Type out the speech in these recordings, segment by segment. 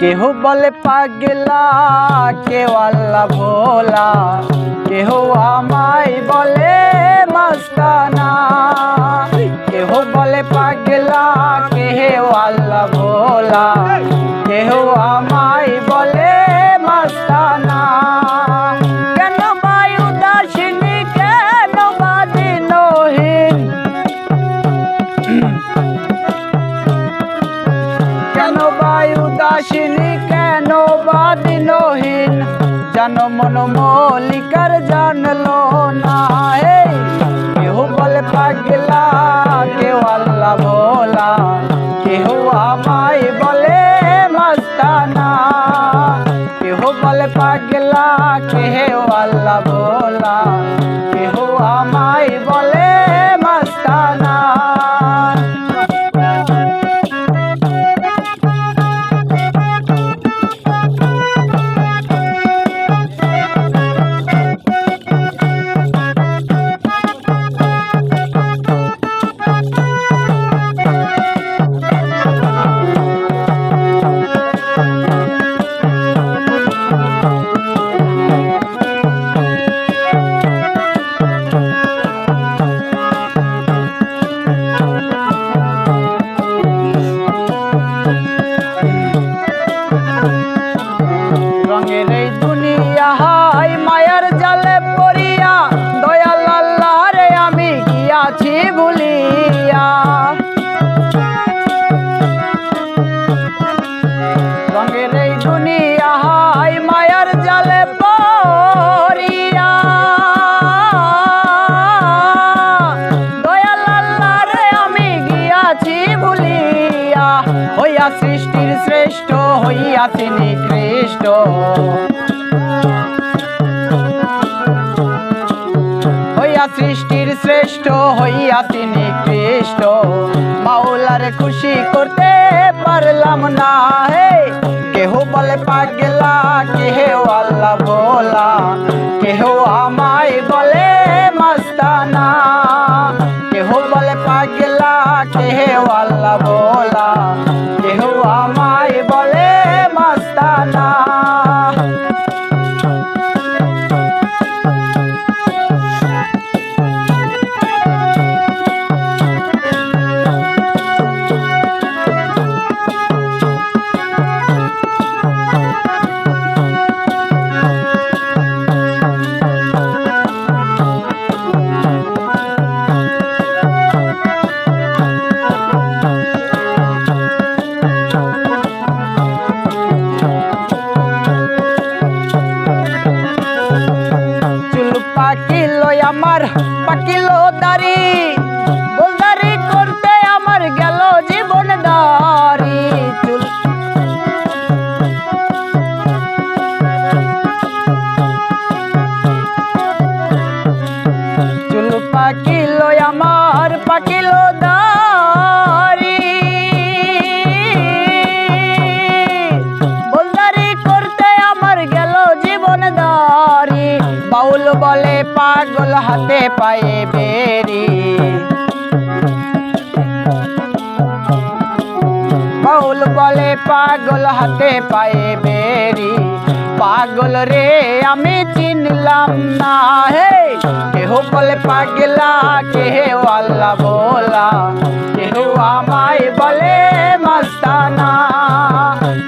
কেহ বলে পাগলা কেউ আল্লাহ ভোলা, কেহ আমায় বলে মাস্তানা। কেহ বলে পাগলা, কেহ আল্লাহ ভোলা, কেহ আমায় দাসিনী কেন? বাদিনহীন জান মন মল্লিকার জানলো না। হে কেহ বলে পাগলা কেউ আল্লাহ ভোলা, কেহ আমায় বলে মস্তানা। কেহ বলে পাগলা, কেহ আল্লাহ ভোলা, কেহ আমায় বলে রঙের এই হাই মায়ার জালে পড়িয়া। দয়াল আল্লাহ রে আমি গিয়াছি ভুলিয়া, হইয়া সৃষ্টির শ্রেষ্ঠ হইয়াছি নিকৃষ্ট সৃষ্টির শ্রেষ্ঠ, হইয়া তিনি কৃষ্ট। মাওলার খুশি করতে পারলাম না, হে বলে পাগলা কেহ আল্লাহ ভোলা পাকিল আমার পাকিল দাড়ি। বাউল বলে, পাগল হাতে পায়ে বেরি। বাউল বলে, পাগল হাতে পায়ে বেরি। পাগল রে, আমি চিনলাম না। হে কেহ বলে পাগলা, কেহ আল্লাহ ভোলা কেহ আমায় বলে, মস্তানা।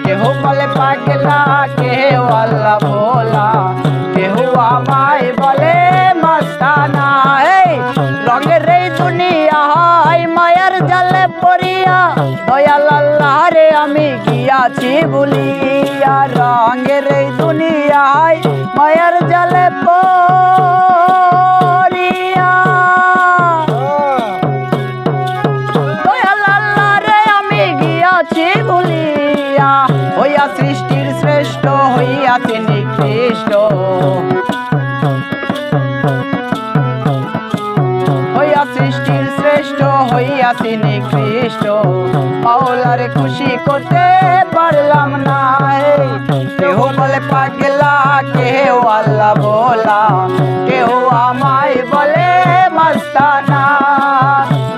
কেহ বলে পাগলা, কেহ আল্লাহ ভোলা কেহ আমায় আমি গিয়াছি ভুলিয়া রঙের এই দুনিয়ায় মায়ার জালে পড়িয়া। রে আমি গিয়াছি ভুলিয়া হইয়া সৃষ্টির শ্রেষ্ঠ, হইয়াছি নিকৃষ্ট। হইয়া সৃষ্টির শ্রেষ্ঠ হইয়া তিনি মাওলারে খুশি করতে পারলাম না। কেহ বলে পাগলা, কেহ আল্লাহ ভোলা, কেহ আমায় বলে মস্তানা,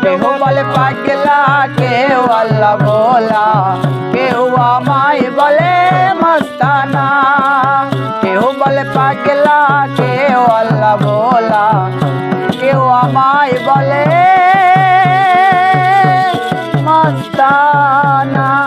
কেহ বলে পাগলা কেউ আল্লাহ ভোলা কেউ আমায় বলে মস্তানা কেউ বলে পাগলা কেউ আল্লাহ ভোলা কেউ আমায় বলে মস্তানা